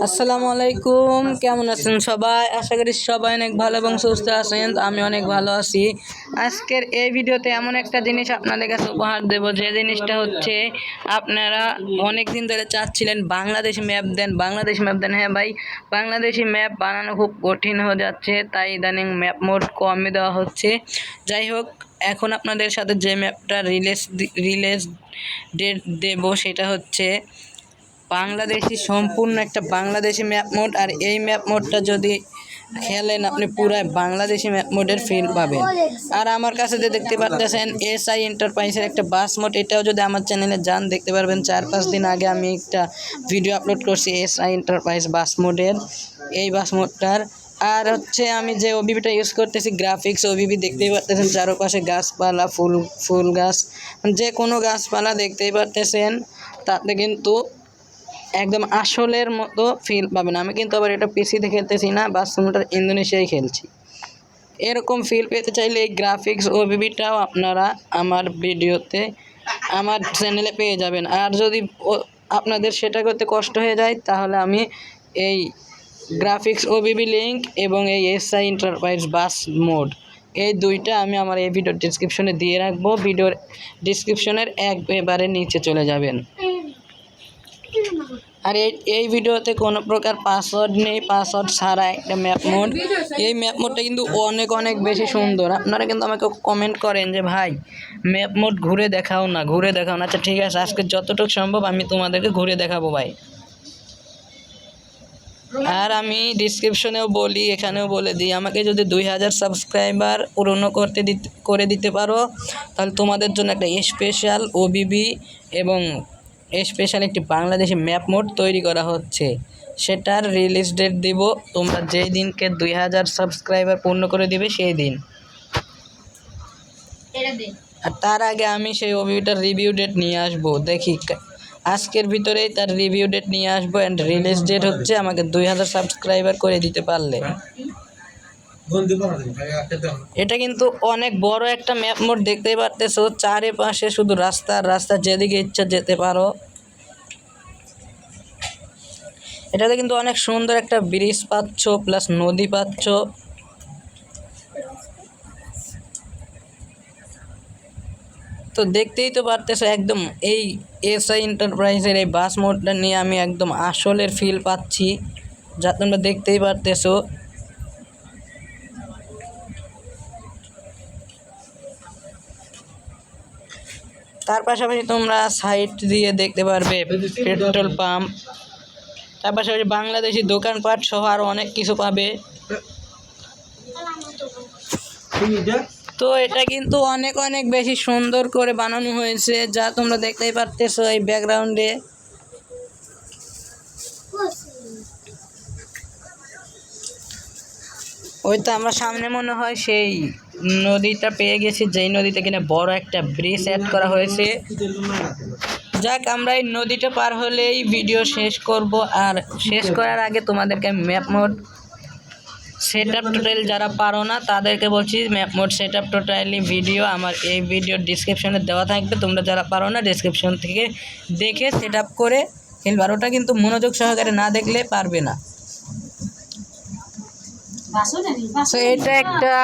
আসসালামু আলাইকুম, কেমন আছেন সবাই? আশা করি সবাই অনেক ভালো এবং সুস্থ আছেন আমি অনেক ভালো আছি। আজকের এই ভিডিওতে এমন একটা জিনিস আপনাদের কাছে উপহার দেবো, যে জিনিসটা হচ্ছে আপনারা অনেক দিন ধরে চাচ্ছিলেন বাংলাদেশ ম্যাপ দেন, বাংলাদেশ ম্যাপ দেন। হ্যাঁ ভাই, বাংলাদেশি ম্যাপ বানানো খুব কঠিন হয়ে যাচ্ছে, তাই ইদানিং ম্যাপ মোড কমে দেওয়া হচ্ছে। যাই হোক, এখন আপনাদের সাথে যে ম্যাপটা রিলেজ রিলেজ ডেট দেবো, সেটা হচ্ছে বাংলাদেশি সম্পূর্ণ একটা বাংলাদেশি ম্যাপ মোড, আর এই ম্যাপ মোডটা যদি খেলেন আপনি পুরাই বাংলাদেশি ম্যাপ মোডের ফিল পাবেন। আর আমার কাছে যে দেখতে পাচ্ছেন এস আই এন্টারপ্রাইজের একটা বাস মোড এটাও যদি আমার চ্যানেলে যান, দেখতে পারবেন চার পাঁচ দিন আগে আমি একটা ভিডিও আপলোড করছি এস আই এন্টারপ্রাইজ বাস মোডের এই বাস মোডটার আর হচ্ছে আমি যে ওবিবিটা ইউজ করতেছি গ্রাফিক্স ওবিবি দেখতেই পারতেছেন, চারপাশে গাছপালা, ফুল ফুল গাছ, যে কোনো গাছপালা দেখতেই পারতেছেন, তাতে কিন্তু একদম আসলের মতো ফিল পাবেন আমি কিন্তু আবার এটা পিসিতে খেলতেছি না বাস্তবটার ইন্দোনেশিয়ায় খেলছি। এরকম ফিল পেতে চাইলে এই গ্রাফিক্স ওবিবিটাও আপনারা আমার ভিডিওতে, আমার চ্যানেলে পেয়ে যাবেন। আর যদি আপনাদের সেটা করতে কষ্ট হয়ে যায়, তাহলে আমি এই গ্রাফিক্স ওবিবি লিঙ্ক এবং এই এসআই ইন্টারপ্রাইজ বাস মোড এই দুইটা আমি আমার এই ভিডিওর ডিসক্রিপশনে দিয়ে রাখব। ভিডিওর ডিসক্রিপশনের একবারে নিচে চলে যাবেন। আর, এই এই ভিডিওতে কোনো প্রকার পাসওয়ার্ড নেই পাসওয়ার্ড ছাড়া একটা ম্যাপ মোড এই ম্যাপ মোডটা কিন্তু অনেক অনেক বেশি সুন্দর। আপনারা কিন্তু আমাকে কমেন্ট করেন যে, ভাই ম্যাপ মোড ঘুরে দেখাও না, ঘুরে দেখাও না। আচ্ছা ঠিক আছে, আজকে যতটুকু সম্ভব আমি তোমাদেরকে ঘুরে দেখাবো, ভাই। আর আমি ডিসক্রিপশনেও বলি, এখানেও বলে দিই, আমাকে যদি দুই হাজার সাবস্ক্রাইবার পূরণ করতে দিতে, করে দিতে পারো, তাহলে তোমাদের জন্য একটা স্পেশাল ওবিবি এবং স্পেশাল একটি বাংলাদেশি ম্যাপ মোড তৈরি করা হচ্ছে। সেটার রিলিজ ডেট দিব তোমরা যেই দিনকে দুই হাজার সাবস্ক্রাইবার পূর্ণ করে দিবে সেই দিন। আর তার আগে আমি সেই ওবিটার রিভিউ ডেট নিয়ে আসব। দেখি আজকের ভিতরেই তার রিভিউ ডেট নিয়ে আসব অ্যান্ড রিলিজ ডেট হচ্ছে আমাকে দুই হাজার সাবস্ক্রাইবার করে দিতে পারলে। এটা কিন্তু অনেক বড় একটা ম্যাপ মোড, দেখতেই পারতেছো। চারিপাশে শুধু রাস্তা রাস্তা যেদিকে ইচ্ছা যেতে পারো। এটাতে কিন্তু অনেক সুন্দর একটা ব্রিজ পাচ্ছ, প্লাস নদী পাচ্ছ। তো দেখতেই তো পারতেছো, একদম এই এসআই এন্টারপ্রাইজের এই বাস মোডটা নিয়ে আমি একদম আসলের ফিল পাচ্ছি। যা তোমরা দেখতেই পারতেছো। তার পাশাপাশি তোমরা সাইট দিয়ে দেখতে পারবে পেট্রোল পাম্প তার পাশাপাশি বাংলাদেশি দোকানপাট সহ আরও অনেক কিছু পাবে। তো এটা কিন্তু অনেক অনেক বেশি সুন্দর করে বানানো হয়েছে, যা তোমরা দেখতেই পারতেছো এই ব্যাকগ্রাউন্ডে ওই তো আমরা সামনে মনে হয় সেই। নদীটা পেয়ে গেছি, যেই নদীতে কিনা বড় একটা ব্রিজ অ্যাড করা হয়েছে। যাক, আমরা এই নদীটা পার হলেই ভিডিও শেষ করব। আর শেষ করার আগে তোমাদেরকে map mode set up total যারা পারো না, তাদেরকে বলছি map mode set up totally video আমার এই ভিডিও ডিসক্রিপশনে দেওয়া থাকবে। তোমরা যারা পারো না ডিসক্রিপশন থেকে দেখে সেট আপ করে খেলবে আর ওটা কিন্তু মনোযোগ সহকারে না দেখলে পারবে না। তো এটা একটা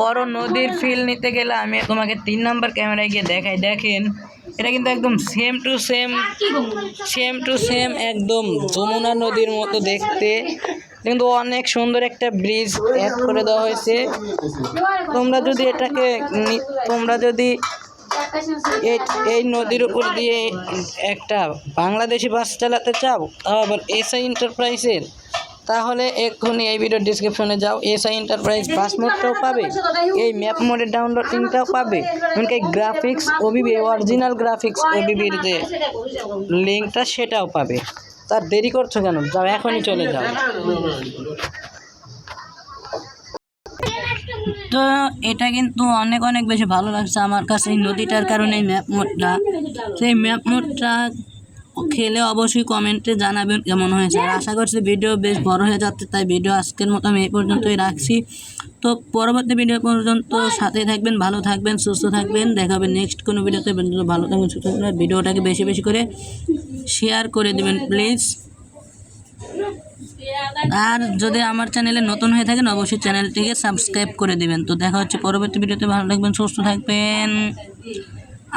বড় নদীর ফিল নিতে গেলে আমি তোমাকে তিন নম্বর ক্যামেরায় গিয়ে দেখাই। দেখেন এটা কিন্তু একদম same to same same to same একদম যমুনা নদীর মতো দেখতে। কিন্তু অনেক সুন্দর একটা ব্রিজ অ্যাড করে দেওয়া হয়েছে। তোমরা যদি এটাকে তোমরা যদি এই এই নদীর উপর দিয়ে একটা বাংলাদেশি বাস চালাতে চাও তাও আবার এসআই এন্টারপ্রাইজের তাহলে এক্ষুনি এই ভিডিওর ডিসক্রিপশনে যাও। এসআই এন্টারপ্রাইজ বাস মোডটাও পাবে। এই ম্যাপ মোডের ডাউনলোড পাবে। এমনকি গ্রাফিক্স ওবিবি অরিজিনাল গ্রাফিক্স ওবিবির যে লিঙ্কটা সেটাও পাবে। তার দেরি করছ কেন? যাও, এখনই চলে যাও। তো এটা কিন্তু অনেক অনেক বেশি ভালো লাগছে আমার কাছে এই নদীটার কারণে এই ম্যাপ মোডটা সেই ম্যাপ মোডটা খেলে অবশ্যই কমেন্টে জানাবেন কেমন হয়েছে। আর আশা করছি ভিডিও বেশ বড় হয়ে যাচ্ছে, তাই ভিডিও আজকের মতো আমি এই পর্যন্তই রাখছি। তো পরবর্তী ভিডিও পর্যন্ত সাথে থাকবেন, ভালো থাকবেন, সুস্থ থাকবেন। দেখা হবে নেক্সট কোনো ভিডিওতে। ভালো থাকবেন, সুস্থ থাকবেন। ভিডিওটাকে বেশি বেশি করে শেয়ার করে দেবেন প্লিজ আর যদি আমার চ্যানেলে নতুন হয়ে থাকেন, অবশ্যই চ্যানেলটিকে সাবস্ক্রাইব করে দিবেন। তো দেখা হচ্ছে পরবর্তী ভিডিওতে। ভালো থাকবেন, সুস্থ থাকবেন।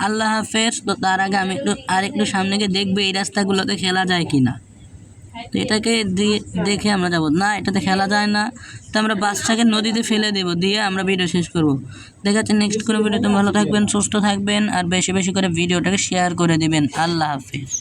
আল্লাহ হাফের তো তার আগে আমি একটু আরেকটু সামনে গিয়ে দেখব এই রাস্তাগুলোতে খেলা যায় কি না তো এটাকে দিয়ে দেখে আমরা যাব। না, এটাতে খেলা যায় না। তো আমরা বাচ্চাকে নদীতে ফেলে দেবো, দিয়ে আমরা ভিডিও শেষ করব। দেখা যাচ্ছে নেক্সট কোনো ভিডিওতে ভালো থাকবেন, সুস্থ থাকবেন, আর বেশি বেশি করে ভিডিওটাকে শেয়ার করে দেবেন। আল্লাহ হাফেজ।